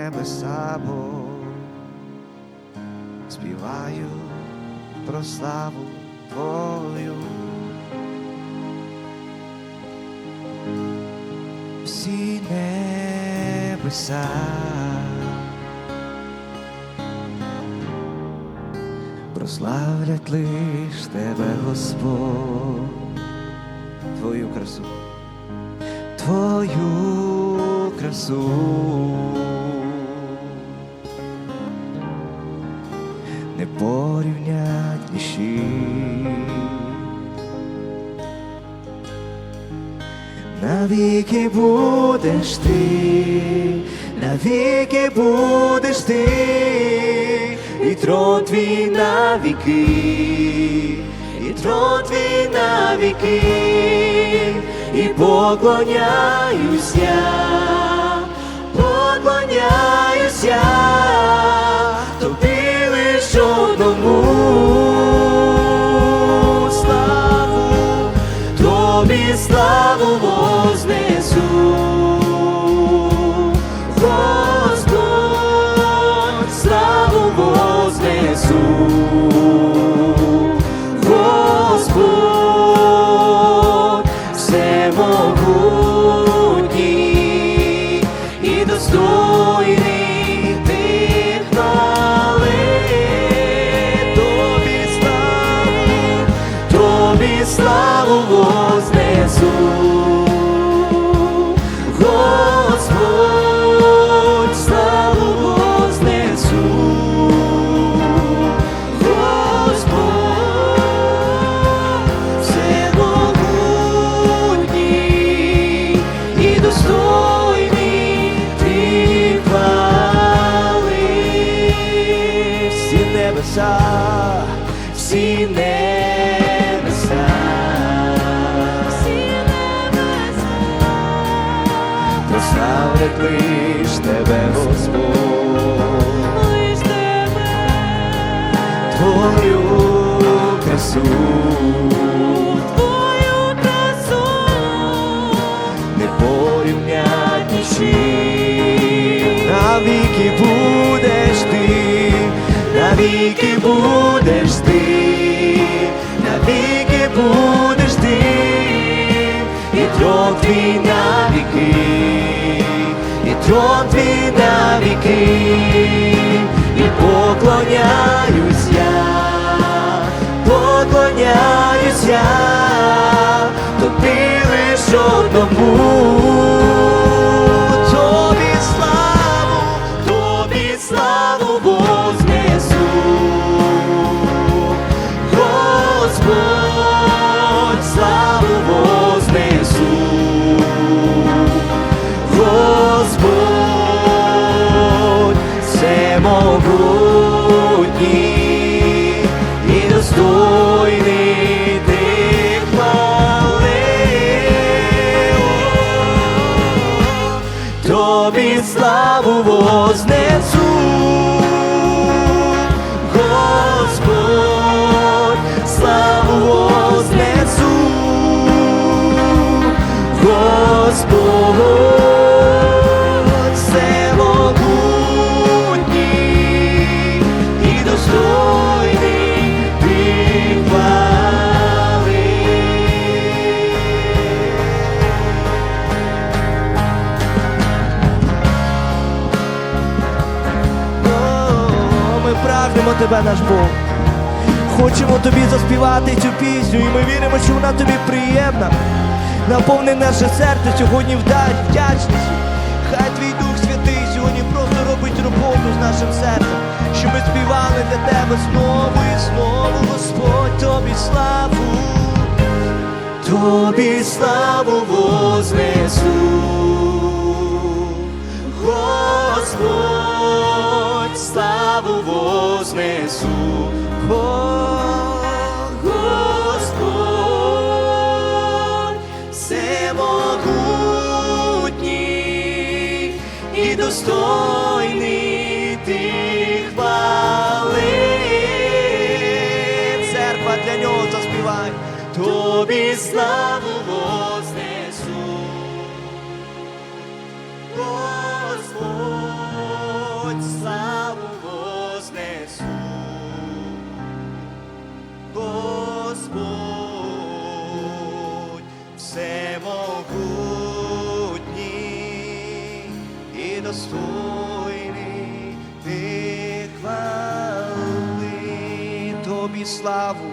небеса, Бог, співаю про славу Твою. Всі небеса прославлять лиш тебе, Господь, Твою красу, Твою красу. Порівнять ніщі. Навіки будеш ти, навіки будеш ти, і трон твій навіки, і трон твій навіки, і поклоняюсь славу вознесу. Небеса, всі небеса, всі небеса. Прославлять лиш тебе, Господь, лиш тебе, твою красу, твою красу, не порівнять нічим. Навіки ти, навіки будеш ти, навіки будеш ти, і трон твій навіки, і трон твій навіки, і поклоняюсь славу вознесу. Прагнемо тебе, наш Бог. Хочемо тобі заспівати цю пісню, і ми віримо, що вона тобі приємна. Наповни наше серце сьогодні вдать вдячність. Хай твій Дух Святий сьогодні просто робить роботу з нашим серцем, що ми співали для тебе знову і знову, Господь, тобі славу, тобі славу вознесу. Господь, славу вознесу. О, Господь, всемогутній і достойний ти хвали. Церква для нього заспівай. Тобі славу вознесу. Достойний ти хвали, тобі славу,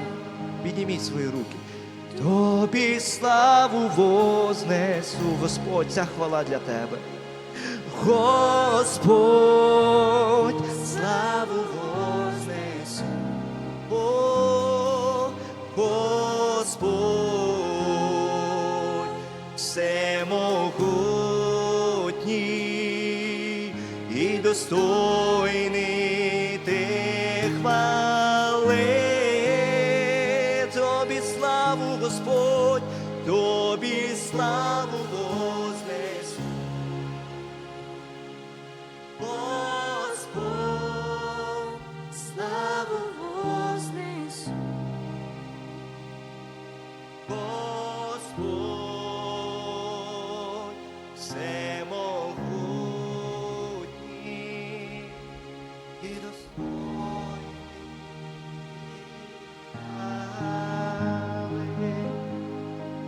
підніміть свої руки. Тобі славу вознесу, Господь, ця хвала для тебе. Господь, славу вознесу, О, Господь, всемогутній достойний ти хвали, тобі славу Господь, тобі славу вознесу. Господь, славу вознесу. Господь, все